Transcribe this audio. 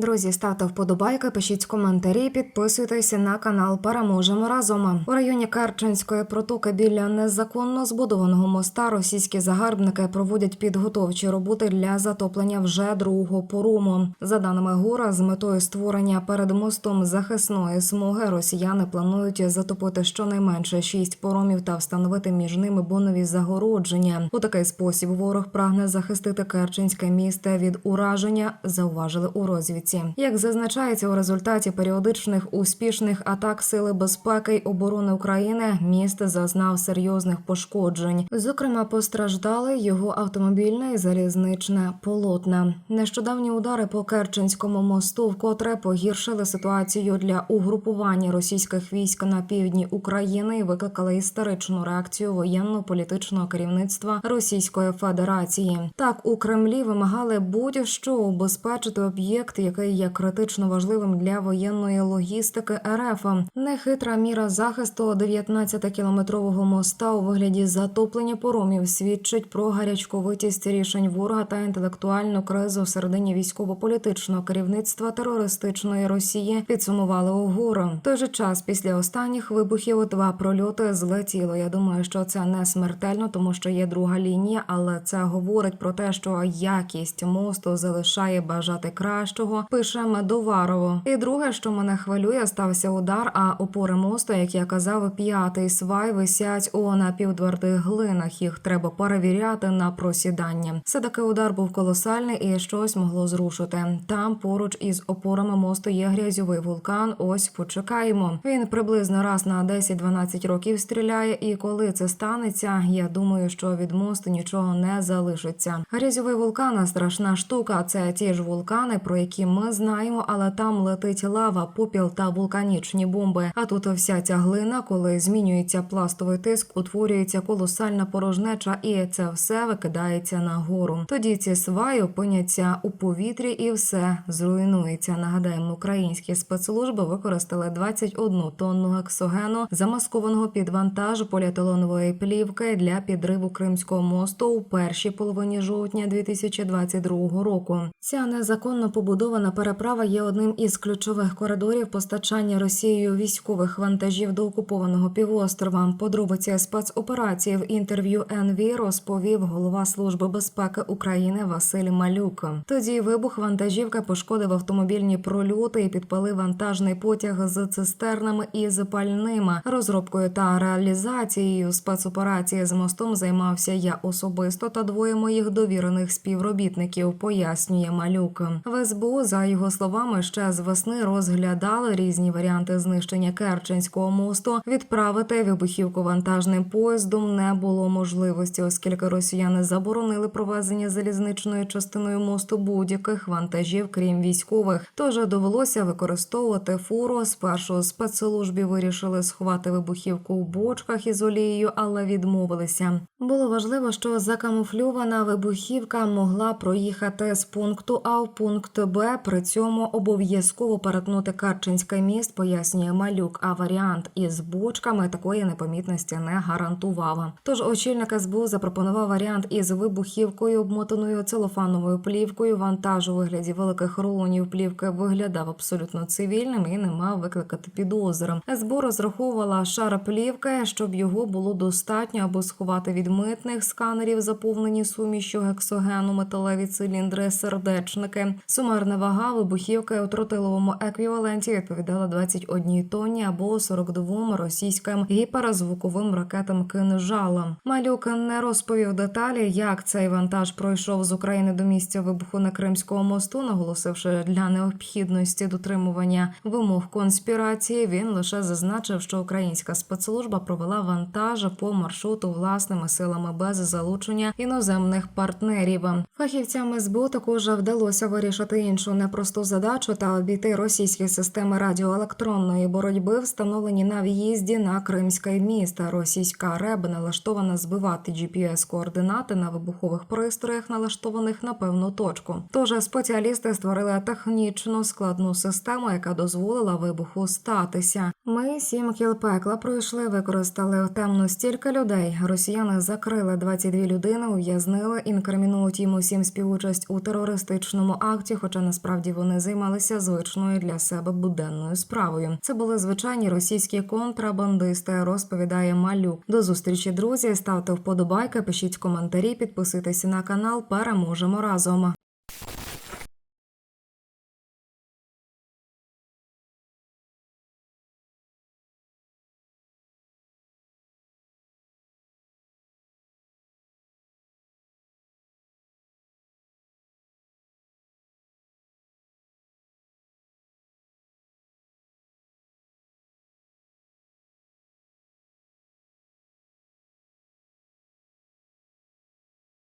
Друзі, ставте вподобайки, пишіть коментарі, підписуйтесь на канал. Переможемо разом. У районі Керченської протоки біля незаконно збудованого моста російські загарбники проводять підготовчі роботи для затоплення вже другого поруму. За даними ГУРа, з метою створення перед мостом захисної смуги росіяни планують затопити щонайменше шість поромів та встановити між ними бонові загородження. У такий спосіб ворог прагне захистити Керченське місто від ураження. Зауважили у розвідці. Як зазначається у результаті періодичних успішних атак сили безпеки й оборони України, місто зазнав серйозних пошкоджень. Зокрема, постраждали його автомобільне і залізничне полотна. Нещодавні удари по Керченському мосту вкотре погіршили ситуацію для угрупування російських військ на півдні України і викликали історичну реакцію воєнно-політичного керівництва Російської Федерації. Так у Кремлі вимагали будь-що убезпечити об'єкт, який є критично важливим для воєнної логістики РФ. Нехитра міра захисту 19-кілометрового моста у вигляді затоплення поромів свідчить про гарячковитість рішень ворога та інтелектуальну кризу всередині військово-політичного керівництва терористичної Росії. Підсумували УГУР. В той же час після останніх вибухів два прольоти злетіло. Я думаю, що це не смертельно, тому що є друга лінія, але це говорить про те, що якість мосту залишає бажати кращого. Пише Медоварово. І друге, що мене хвилює, стався удар. А опори мосту, як я казав, п'ятий свай висять у напівтвердих глинах. Їх треба перевіряти на просідання. Все таки удар був колосальний і щось могло зрушити. Там поруч із опорами мосту є грязьовий вулкан. Ось почекаємо. Він приблизно раз на 10-12 років стріляє. І коли це станеться, я думаю, що від мосту нічого не залишиться. Грязьовий вулкан страшна штука. Це ті ж вулкани, про які ми знаємо, але там летить лава, попіл та вулканічні бомби. А тут вся ця глина, коли змінюється пластовий тиск, утворюється колосальна порожнеча, і це все викидається нагору. Тоді ці сваї опиняться у повітрі, і все зруйнується. Нагадаємо, українські спецслужби використали 21 тонну ексогену, замаскованого під вантаж поліетиленової плівки для підриву Кримського мосту у першій половині жовтня 2022 року. Ця незаконно побудована переправа є одним із ключових коридорів постачання Росією військових вантажів до окупованого півострова. Подробиці спецоперації в інтерв'ю НВ розповів голова служби безпеки України Василь Малюк. Тоді вибух вантажівки пошкодив автомобільні прольоти і підпалив вантажний потяг з цистернами і з пальними. Розробкою та реалізацією спецоперації з мостом займався я особисто та двоє моїх довірених співробітників. Пояснює Малюк. В СБУ, за його словами, ще з весни розглядали різні варіанти знищення Керченського мосту. Відправити вибухівку вантажним поїздом не було можливості, оскільки росіяни заборонили провезення залізничною частиною мосту будь-яких вантажів, крім військових. Тож довелося використовувати фуру. Спершу спецслужбі вирішили сховати вибухівку в бочках із олією, але відмовилися. Було важливо, що закамуфльована вибухівка могла проїхати з пункту А в пункт Б. При цьому обов'язково перетнути Карчинський міст, пояснює малюк. А варіант із бочками такої непомітності не гарантував. Тож очільник СБУ запропонував варіант із вибухівкою, обмотаною целофановою плівкою. Вантаж у вигляді великих рулонів плівки виглядав абсолютно цивільним і не мав викликати підозр. СБУ розраховувала шар плівки, щоб його було достатньо, аби сховати від митних сканерів, заповнені сумішю гексогену, металеві циліндри, сердечники. Сумарна вага вибухівки у тротиловому еквіваленті відповідала 21 тонні або 42 російським гіперзвуковим ракетам кинжалом. Малюк не розповів деталі, як цей вантаж пройшов з України до місця вибуху на Кримському мосту, наголосивши для необхідності дотримування вимог конспірації. Він лише зазначив, що українська спецслужба провела вантаж по маршруту власними силами без залучення іноземних партнерів. Фахівцям СБУ також вдалося вирішити іншу непросту задачу та обійти російські системи радіоелектронної боротьби, встановлені на в'їзді на Кримське місто. Російська РЕБ налаштована збивати gps координати на вибухових пристроях, налаштованих на певну точку. Тож спеціалісти створили технічно складну систему, яка дозволила вибуху статися. Ми сім кіл пекла пройшли, використали темно стільки людей. Росіяни закрили 22 людини, ув'язнили, інкримінують їм усім співучасть у терористичному акті, хоча насправді насправді вони займалися звичною для себе буденною справою. Це були звичайні російські контрабандисти. Розповідає Малюк. До зустрічі, друзі. Ставте вподобайки, пишіть коментарі, підписуйтесь на канал. Переможемо разом.